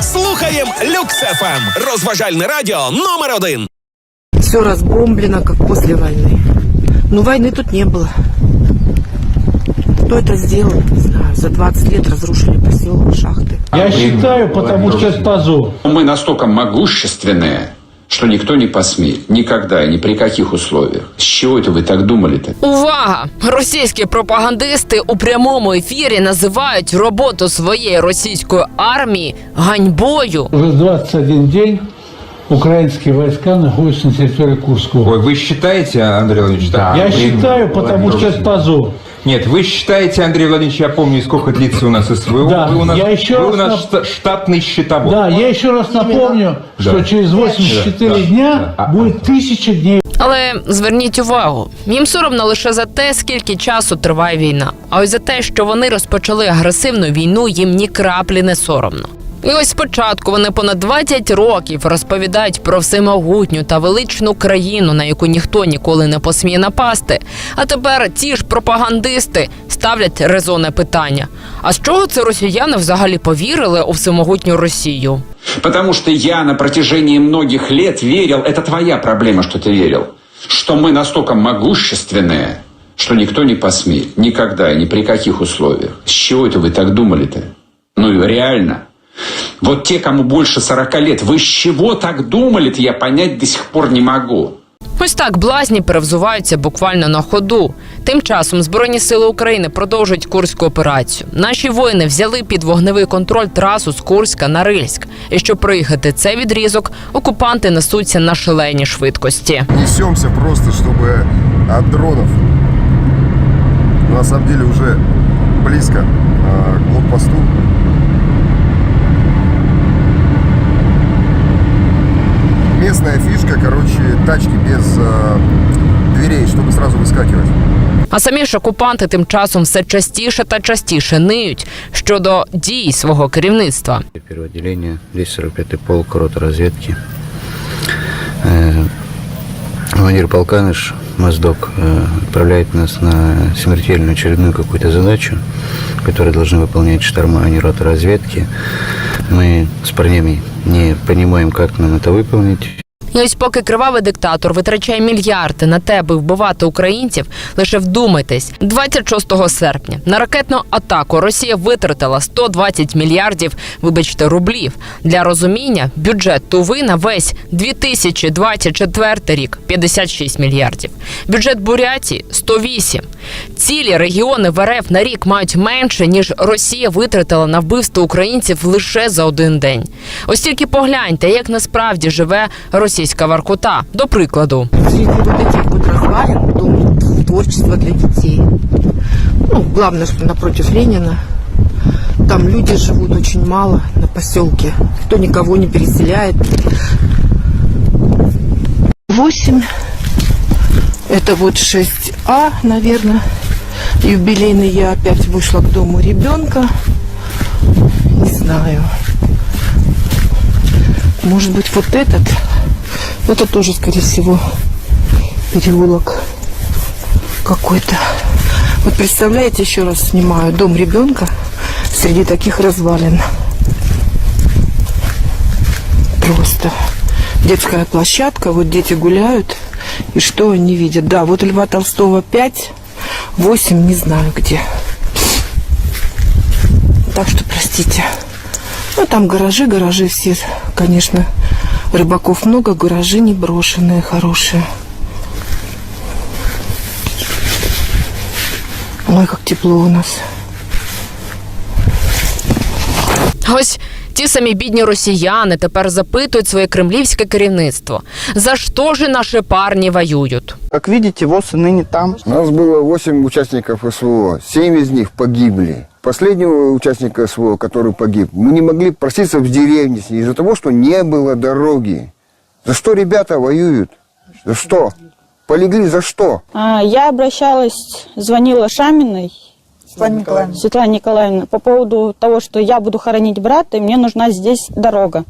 Слухаєм Люкс ФМ. Розважальне радіо номер один. Все разбомблено, как после войны. Но войны тут не было. Кто это сделал, не знаю. За 20 лет разрушили поселок, шахты. Я считаю, потому что это позор. Мы настолько могущественные, что никто не посмеет. Никогда и ни при каких условиях. С чего это вы так думали-то? Увага! Російські пропагандисти у прямому ефірі називають роботу своєї російської армії ганьбою. Уже 21 день украинские войска находятся на территории Курского. Ой, вы считаете, Андрей Владимирович, так? Я Вы- считаю, потому что это позор. Нет, вы считаете, Андрей Владимирович, я помню, сколько длится у нас СВО. Да, вы у нас, я еще вы раз у нас нап- шта- штатный счетовод. Да, я еще раз напомню, что через 84 дня будет тысяча дней. Але зверніть увагу, їм соромно лише за те, скільки часу триває війна. А ось за те, що вони розпочали агресивну війну, їм ні краплі не соромно. І ось спочатку вони понад 20 років розповідають про всемогутню та величну країну, на яку ніхто ніколи не посміє напасти. А тепер ті ж пропагандисти ставлять резонне питання: а з чого це росіяни взагалі повірили у всемогутню Росію? Потому что я на протяжении многих лет верил, это твоя проблема, что ты верил, что мы настолько могущественные, что никто не посмеет. Никогда и ни при каких условиях. С чего это вы так думали-то? Ну и реально. Вот те, кому больше 40 лет, вы с чего так думали-то, я понять до сих пор не могу. Ось так блазні перевзуваються буквально на ходу. Тим часом Збройні сили України продовжують курську операцію. Наші воїни взяли під вогневий контроль трасу з Курська на Рильськ. І щоб проїхати цей відрізок, окупанти несуться на шаленій швидкості. несемся просто, чтобы от дронов. На самом деле уже близко а, к блокпосту. Местная фишка, короче, тачки без а, дверей, чтобы сразу выскакивать. А самі ж окупанти тим часом все частіше та частіше ниють щодо дій свого керівництва. Первое отделение, 245-й полк рота разведки. Э, Командир полканыш Моздок э, отправляет нас на смертельную очередную какую-то задачу, которую должны выполнять шторма, а не рота разведки. Мы с парнями не понимаем, как нам это выполнить. І ось поки кривавий диктатор витрачає мільярди на те, аби вбивати українців, лише вдумайтесь, 26 серпня на ракетну атаку Росія витратила 120 мільярдів, вибачте, рублів. Для розуміння бюджет Туви на весь 2024 рік 56 мільярдів. Бюджет Бурятії 108. Цілі регіони в РФ на рік мають менше ніж Росія витратила на вбивство українців лише за один день. Ось тільки погляньте, як насправді живе російська Воркута. До прикладу. Творчества для детей. Ну, главное, что напротив Ленина. Там люди живут очень мало на поселке. Никто никого не переселяет. Восемь. Это вот 6А, наверное. Юбилейный я опять вышла к дому ребенка. Не знаю. Может быть, вот этот. Это тоже, скорее всего, переулок какой-то. Вот представляете, еще раз снимаю дом ребенка среди таких развалин. Просто детская площадка, вот дети гуляют, и что они видят? Да, вот Льва Толстого 5, 8, не знаю где. Так что простите. Ну, там гаражи, гаражи все, конечно, рыбаков много, гаражи не брошенные, хорошие. Ой, как тепло у нас. Ось ті самі бідні росіяни тепер запитують своє кремлівське керівництво. За що ж наші парні воюють? Как видите, ВОЗ и ныне там. У нас было 8 участников СВО, 7 из них погибли. Последнего участника СВО, который погиб, мы не могли проситься в деревне с ней из-за того, что не было дороги. За что ребята воюют? За что? Полегли за что? А, Я обращалась, звонила Шаминой Светлана Николаевна. Светлане Николаевне по поводу того, что я буду хоронить брата, и мне нужна здесь дорога.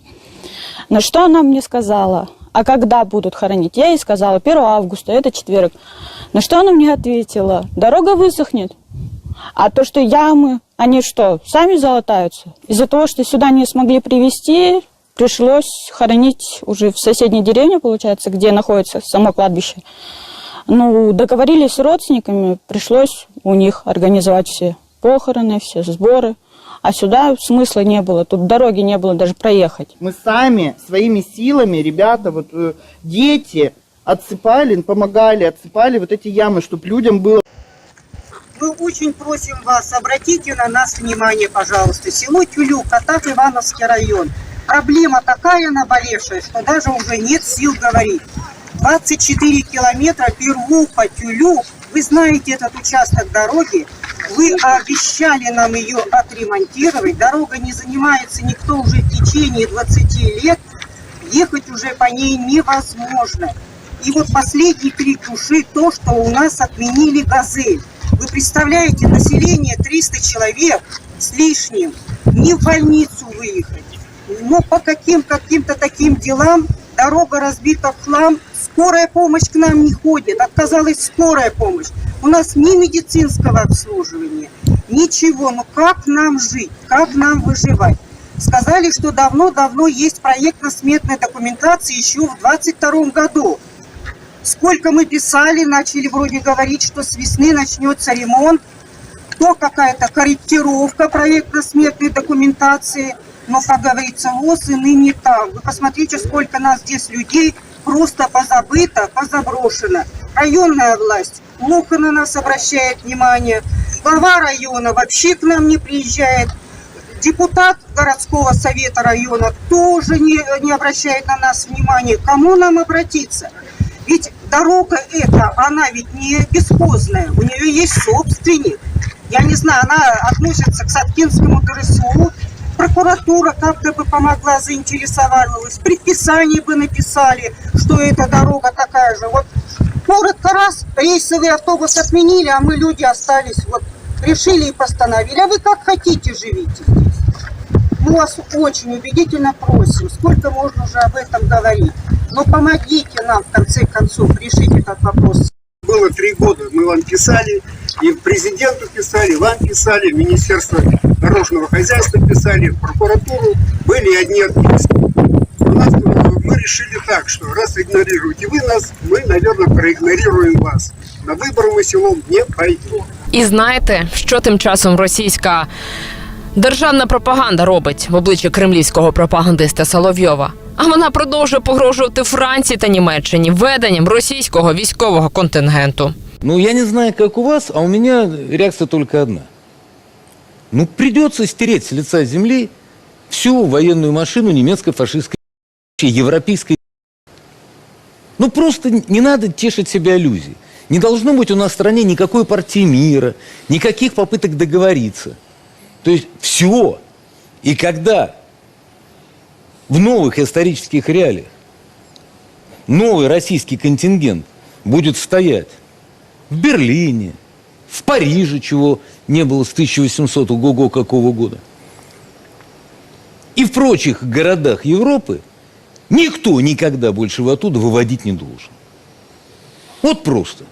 На что она мне сказала? А когда будут хоронить? Я ей сказала, 1 августа, это четверг. На что она мне ответила? Дорога высохнет. А то, что ямы, они что, сами залатаются? Из-за того, что сюда не смогли привезти, пришлось хоронить уже в соседней деревне, получается, где находится само кладбище. Ну, договорились с родственниками, пришлось у них организовать все похороны, все сборы. А сюда смысла не было, тут дороги не было даже проехать. Мы сами, своими силами, ребята, вот э, дети отсыпали, помогали, отсыпали вот эти ямы, чтобы людям было Мы очень просим вас, обратите на нас внимание, пожалуйста. Село Тюлюк, Атак, Ивановский район. Проблема такая наболевшая, что даже уже нет сил говорить. 24 километра Первуха, Тюлюк. Вы знаете этот участок дороги. Вы обещали нам ее отремонтировать. Дорога не занимается никто уже в течение 20 лет. Ехать уже по ней невозможно. И вот последний крик души то, что у нас отменили «Газель». Вы представляете, население 300 человек с лишним, не в больницу выехать. Но по каким каким-то таким делам дорога разбита в хлам, скорая помощь к нам не ходит, отказалась скорая помощь. У нас ни медицинского обслуживания, ничего. Ну как нам жить, как нам выживать? Сказали, что давно-давно есть проектно-сметная документация еще в 22 году. Сколько мы писали, начали вроде говорить, что с весны начнется ремонт, то какая-то корректировка проектно-сметной документации. Но, как говорится, ВОЗ и ныне там. Вы посмотрите, сколько нас здесь людей просто позабыто, позаброшено. Районная власть плохо на нас обращает внимание. Глава района вообще к нам не приезжает. Депутат городского совета района тоже не, не обращает на нас внимания. Кому нам обратиться? Ведь дорога эта, она ведь не бесхозная, у нее есть собственник. Я не знаю, она относится к Саткинскому ДРСУ, прокуратура как-то бы помогла, заинтересовалась, предписание бы написали, что эта дорога такая же. Вот коротко раз рейсовый автобус отменили, а мы люди остались, вот решили и постановили. А вы как хотите живите. Мы вас очень убедительно просим, сколько можно уже об этом говорить. Но помогите нам, в конце концов, решить этот вопрос. Было три года, мы вам писали, и президенту писали, вам писали, в Министерство дорожного хозяйства писали, в прокуратуру, были одни отписки. У нас, э, мы решили так, что раз игнорируете вы нас, мы, наверное, проигнорируем вас. На выборы мы селом не пойдем. І знаєте, що тим часом російська державна пропаганда робить в обличчі кремлівського пропагандиста Соловйова? А вона продовжує погрожувати Франції та Німеччині введенням російського військового контингенту. Ну, я не знаю, как у вас, а у меня реакция только одна. Ну, придется стереть с лица земли всю военную машину немецкой фашистской вообще европейской. Ну, просто не надо тешить себя иллюзией. Не должно быть у нас в стране никакой партии мира, никаких попыток договориться. То есть все. И когда в новых исторических реалиях новый российский контингент будет стоять в Берлине, в Париже, чего не было с 1800 ого какого года, и в прочих городах Европы, никто никогда больше его оттуда выводить не должен. Вот просто,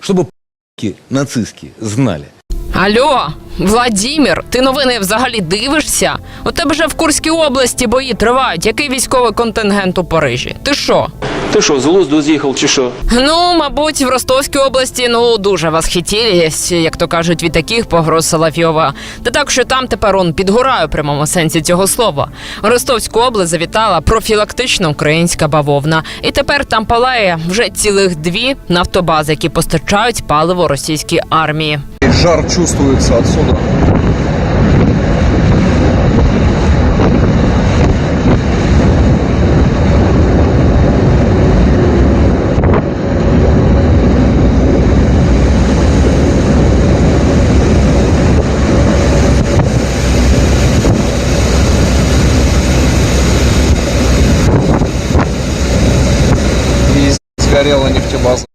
чтобы п***ки нацистские знали. Алло, Владімір, ти новини взагалі дивишся? У тебе вже в Курській області бої тривають. Який військовий контингент у Парижі? Ти що? Ти що, з глузду з'їхав чи що? Ну, мабуть, в Ростовській області ну дуже восхитілись, як то кажуть, від таких погроз Соловйова. Та так, що там тепер он підгорає у прямому сенсі цього слова. В Ростовську область завітала профілактична українська бавовна, і тепер там палає вже цілих дві нафтобази, які постачають паливо російській армії. Жар чувствуется отсюда. Сгорела нефтебаза.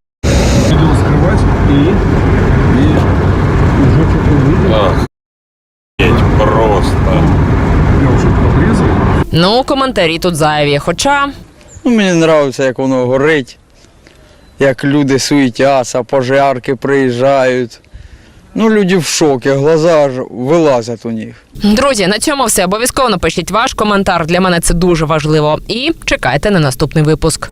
Ну, коментарі тут зайві. Хоча Ну, мені подобається, як воно горить, як люди суетяться, пожарки приїжджають. Ну, люди в шоке, глаза аж вылазят у них. Друзі, на цьому все. Обов'язково напишіть ваш коментар. Для мене це дуже важливо. І чекайте на наступний випуск.